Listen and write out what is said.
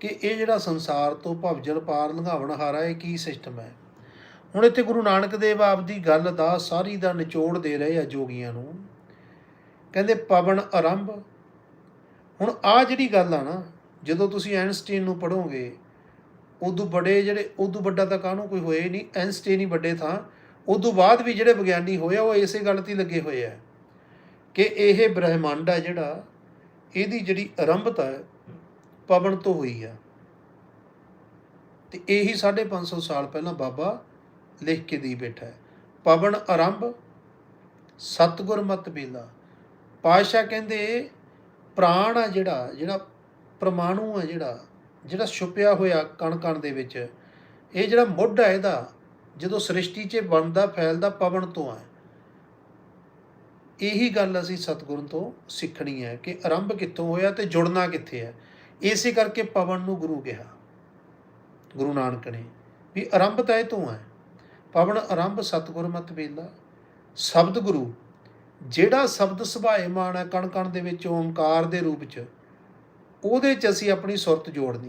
ਕਿ ਇਹ ਜਿਹੜਾ ਸੰਸਾਰ ਤੋਂ ਭਵਜਲ ਪਾਰ ਲੰਘਾਵਣ ਹਾਰਾ ਇਹ ਕੀ ਸਿਸਟਮ ਹੈ? ਹੁਣ ਇੱਥੇ ਗੁਰੂ ਨਾਨਕ ਦੇਵ ਆਪ ਦੀ ਗੱਲ ਦਾ ਸਾਰੀ ਦਾ ਨਿਚੋੜ ਦੇ ਰਹੇ ਆ ਜੋਗੀਆਂ ਨੂੰ। ਕਹਿੰਦੇ ਪਵਨ ਆਰੰਭ। ਹੁਣ ਆ ਜਿਹੜੀ ਗੱਲ ਆ ਨਾ, ਜਦੋਂ ਤੁਸੀਂ ਐਨਸਟੀਨ ਨੂੰ ਪੜੋਗੇ ਉਦੋਂ ਬੜੇ ਜਿਹੜੇ, ਉਦੋਂ ਵੱਡਾ ਤਾਂ ਕਾਹਨੂੰ ਕੋਈ ਹੋਇਆ ਹੀ ਨਹੀਂ ਐਨਸਟੀਨ ਹੀ ਵੱਡੇ ਥਾਂ। ਉਦੋਂ ਬਾਅਦ ਵੀ ਜਿਹੜੇ ਵਿਗਿਆਨੀ ਹੋਏ ਆ, ਉਹ ਇਸੇ ਗੱਲ ਤੇ ਲੱਗੇ ਹੋਏ ਆ ਕਿ ਇਹ ਬ੍ਰਹਿਮੰਡ ਆ ਜਿਹੜਾ, ਇਹਦੀ ਜਿਹੜੀ ਆਰੰਭਤਾ ਪਵਨ ਤੋਂ ਹੋਈ ਆ। ਤੇ ਇਹੀ 550 ਸਾਲ ਪਹਿਲਾਂ ਬਾਬਾ ਲਿਖ ਕੇ ਦੀ ਬੈਠਾ ਹੈ। ਪਵਨ ਆਰੰਭ, ਸਤਗੁਰ ਮਤ ਬੇਲਾ ਪਾਸ਼ਾ ਕਹਿੰਦੇ, ਪ੍ਰਾਣ ਆ ਜਿਹੜਾ ਜਿਹੜਾ ਪ੍ਰਮਾਣੂ ਆ ਜਿਹੜਾ ਜਿਹੜਾ ਛੁਪਿਆ ਹੋਇਆ ਕਣ ਕਣ ਦੇ ਵਿੱਚ, ਇਹ ਜਿਹੜਾ ਮੁੱਢ ਹੈ ਇਹਦਾ, ਜਦੋਂ ਸ੍ਰਿਸ਼ਟੀ 'ਚ ਬਣਦਾ, ਫੈਲਦਾ ਪਵਨ ਤੋਂ ਹੈ ਇਹੀ ਗੱਲ ਅਸੀਂ ਸਤਿਗੁਰੂ ਤੋਂ ਸਿੱਖਣੀ ਹੈ ਕਿ ਆਰੰਭ ਕਿੱਥੋਂ ਹੋਇਆ ਤੇ ਜੁੜਨਾ ਕਿੱਥੇ ਹੈ। ਇਸੇ ਕਰਕੇ ਪਵਨ ਨੂੰ ਗੁਰੂ ਕਿਹਾ। ਗੁਰੂ ਨਾਨਕ ਨੇ ਵੀ ਆਰੰਭ ਤਾਂ ਇਹ ਤੋਂ ਹੈ। ਪਵਨ ਆਰੰਭ ਸਤਿਗੁਰ ਮਤ ਵੇਲਾ। ਸ਼ਬਦ ਗੁਰੂ, ਜਿਹੜਾ ਸ਼ਬਦ ਸੁਭਾਏਮਾਨ ਹੈ ਕਣ ਕਣ ਦੇ ਵਿੱਚ ਓਮਕਾਰ ਦੇ ਰੂਪ ਚ, ਉਹਦੇ ਚ ਅਸੀਂ ਆਪਣੀ ਸੁਰਤ ਜੋੜਨੀ।